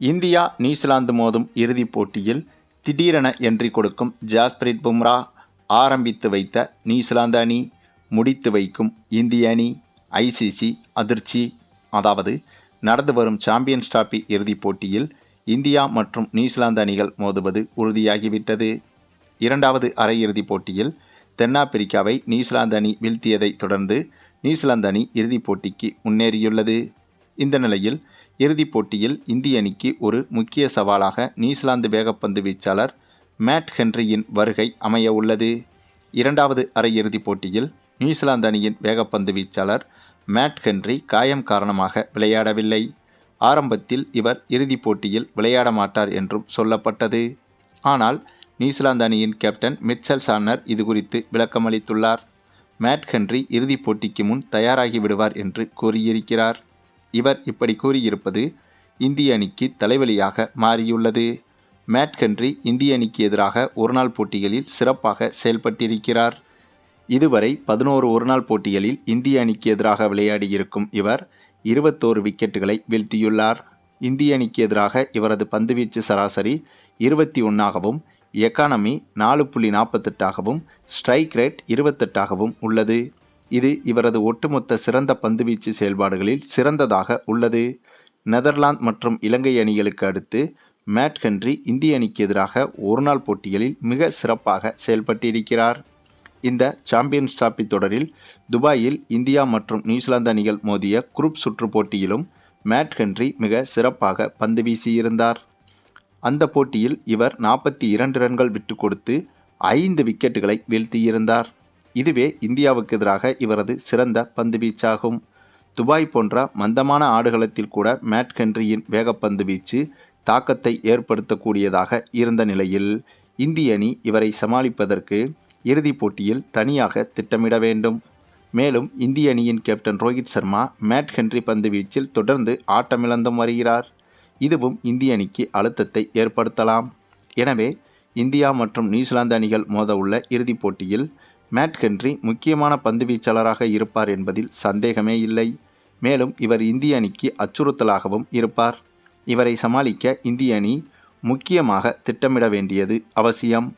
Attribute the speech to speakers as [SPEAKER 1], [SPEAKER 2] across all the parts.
[SPEAKER 1] India New Zealand மோதும் இறுதிப் போட்டியில் திடீரென என்ட்ரி கொடுக்கும் ஜாஸ்பிரிட் பும்ரா ஆரம்பித்து வைத்த நியூசிலாந்து அணி முடித்து வைக்கும் இந்திய அணி ஐசிசி அதிர்ச்சி அதாவது நடந்து வரும் சாம்பியன்ஸ் டிராபி இறுதிப் போட்டியில் இந்தியா மற்றும் நியூசிலாந்து அணிகள் மோதுவது உறுதியாகிவிட்டது. இரண்டாவது அரையிறுதிப் போட்டியில் தென்னாப்பிரிக்காவை நியூசிலாந்து அணி வீழ்த்தியதைத் தொடர்ந்து நியூசிலாந்து அணி இறுதிப் போட்டிக்கு முன்னேறியுள்ளது. இந்த நிலையில் இறுதிப் போட்டியில் இந்திய அணிக்கு ஒரு முக்கிய சவாலாக நியூசிலாந்து வேகப்பந்து வீச்சாளர் மேட் ஹென்ரியின் வருகை அமைய உள்ளது. இரண்டாவது அரையிறுதிப் போட்டியில் நியூசிலாந்து அணியின் வேகப்பந்து வீச்சாளர் மேட் ஹென்றி காயம் காரணமாக விளையாடவில்லை. ஆரம்பத்தில் இவர் இறுதிப் போட்டியில் விளையாட மாட்டார் என்றும் சொல்லப்பட்டது. ஆனால் நியூசிலாந்து அணியின் கேப்டன் மிச்சல் சார்னர் இதுகுறித்து விளக்கமளித்துள்ளார். மேட் ஹென்றி இறுதிப் போட்டிக்கு முன் தயாராகி விடுவார் என்று கூறியிருக்கிறார். இவர் இப்படி கூறியிருப்பது இந்திய அணிக்கு தலைவலியாக மாறியுள்ளது. மேட் ஹென்றி இந்திய அணிக்கு எதிராக ஒருநாள் போட்டிகளில் சிறப்பாக செயல்பட்டிருக்கிறார். இதுவரை பதினோரு ஒருநாள் போட்டிகளில் இந்திய அணிக்கு எதிராக விளையாடியிருக்கும் இவர் இருபத்தோரு விக்கெட்டுகளை வீழ்த்தியுள்ளார். இந்திய அணிக்கு எதிராக இவரது பந்துவீச்சு சராசரி இருபத்தி ஒன்றாகவும் எக்கானமி நாலு புள்ளி நாற்பத்தெட்டாகவும் ஸ்ட்ரைக் ரேட் இருபத்தெட்டாகவும் உள்ளது. இது இவரது ஒட்டுமொத்த சிறந்த பந்துவீச்சு செயல்பாடுகளில் சிறந்ததாக உள்ளது. நெதர்லாந்து மற்றும் இலங்கை அணிகளுக்கு அடுத்து மேட் ஹென்றி இந்திய அணிக்கு எதிராக ஒருநாள் போட்டிகளில் மிக சிறப்பாக செயல்பட்டிருக்கிறார். இந்த சாம்பியன்ஸ் டிராபி தொடரில் துபாயில் இந்தியா மற்றும் நியூசிலாந்து அணிகள் மோதிய குரூப் சுற்று போட்டியிலும் மேட் ஹென்றி மிக சிறப்பாக பந்து வீசியிருந்தார். அந்த போட்டியில் இவர் நாற்பத்தி இரண்டு ரன்கள் விட்டு கொடுத்து ஐந்து விக்கெட்டுகளை வீழ்த்தியிருந்தார். இதுவே இந்தியாவுக்கு எதிராக இவரது சிறந்த பந்து வீச்சாகும் துபாய் போன்ற மந்தமான ஆடுகளத்தில் கூட மேட் ஹென்ரியின் வேகப்பந்து வீச்சு தாக்கத்தை ஏற்படுத்தக்கூடியதாக இருந்த நிலையில் இந்திய அணி இவரை சமாளிப்பதற்கு இறுதிப் போட்டியில் தனியாக திட்டமிட வேண்டும். மேலும் இந்திய அணியின் captain Rohit Sharma Matt Henry பந்து வீச்சில் தொடர்ந்து ஆட்டமிழந்தும் வருகிறார். இதுவும் இந்திய அணிக்கு அழுத்தத்தை ஏற்படுத்தலாம். எனவே இந்தியா மற்றும் நியூசிலாந்து அணிகள் மோத உள்ள இறுதிப் போட்டியில் மேட் ஹென்றி முக்கியமான பந்து வீச்சாளராக இருப்பார் என்பதில் சந்தேகமே இல்லை. மேலும் இவர் இந்திய அணிக்கு அச்சுறுத்தலாகவும் இருப்பார். இவரை சமாளிக்க இந்திய அணி முக்கியமாக திட்டமிட வேண்டியது அவசியம்.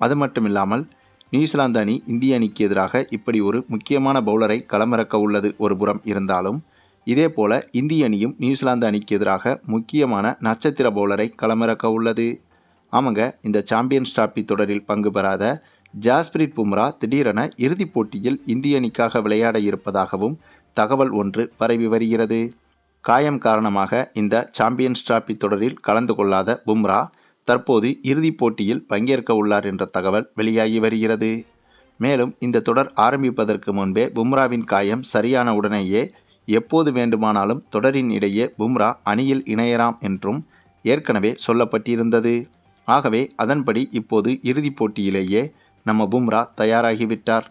[SPEAKER 1] அது மட்டுமில்லாமல் நியூசிலாந்து அணி இந்திய அணிக்கு எதிராக இப்படி ஒரு முக்கியமான பவுலரை களமிறக்க உள்ளது ஒரு புறம் இருந்தாலும் இதேபோல இந்திய அணியும் நியூசிலாந்து அணிக்கு எதிராக முக்கியமான நட்சத்திர பவுலரை களமிறக்க உள்ளது. ஆமாங்க இந்த சாம்பியன்ஸ் டிராபி தொடரில் பங்கு பெறாத ஜாஸ்பிரித் பும்ரா திடீரென இறுதிப் போட்டியில் இந்திய அணிக்காக விளையாட இருப்பதாகவும் தகவல் ஒன்று பரவி வருகிறது. காயம் காரணமாக இந்த சாம்பியன்ஸ் டிராபி தொடரில் கலந்து கொள்ளாத பும்ரா தற்போது இறுதிப் போட்டியில் பங்கேற்க உள்ளார் என்ற தகவல் வெளியாகி வருகிறது. மேலும் இந்த தொடர் ஆரம்பிப்பதற்கு முன்பே பும்ராவின் காயம் சரியான உடனேயே எப்போது வேண்டுமானாலும் தொடரின் இடையே பும்ரா அணியில் இணையலாம் என்றும் ஏற்கனவே சொல்லப்பட்டிருந்தது. ஆகவே அதன்படி இப்போது இறுதிப் போட்டியிலேயே நம்ம பும்ரா தயாராகிவிட்டார்.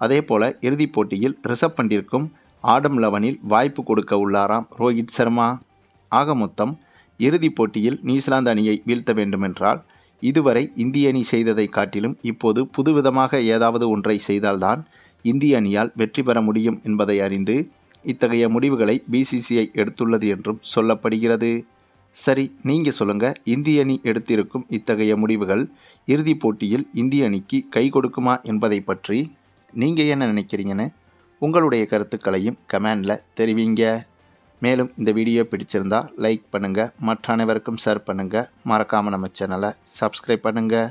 [SPEAKER 1] அதேபோல இறுதிப் போட்டியில் ரிஷப் பண்டிற்கும் ஆடம் லெவனில் வாய்ப்பு கொடுக்க உள்ளாராம் ரோஹித் சர்மா. ஆக மொத்தம் இறுதிப் போட்டியில் நியூசிலாந்து அணியை வீழ்த்த வேண்டுமென்றால் இதுவரை இந்திய அணி செய்ததை காட்டிலும் இப்போது புதுவிதமாக ஏதாவது ஒன்றை செய்தால்தான் இந்திய அணியால் வெற்றி பெற முடியும் என்பதை அறிந்து இத்தகைய முடிவுகளை பிசிசிஐ எடுத்துள்ளது என்றும் சொல்லப்படுகிறது. சரி நீங்கள் சொல்லுங்கள் இந்திய அணி எடுத்திருக்கும் இத்தகைய முடிவுகள் இறுதிப் போட்டியில் இந்திய அணிக்கு கை கொடுக்குமா என்பதை பற்றி நீங்கள் என்ன நினைக்கிறீங்கன்னு உங்களுடைய கருத்துக்களையும் கமெண்டில் தெரிவிங்க. மேலும் இந்த வீடியோ பிடிச்சிருந்தால் லைக் பண்ணுங்கள் மற்ற அனைவருக்கும் ஷேர் பண்ணுங்கள் மறக்காமல் நம்ம சேனலை சப்ஸ்கிரைப் பண்ணுங்கள்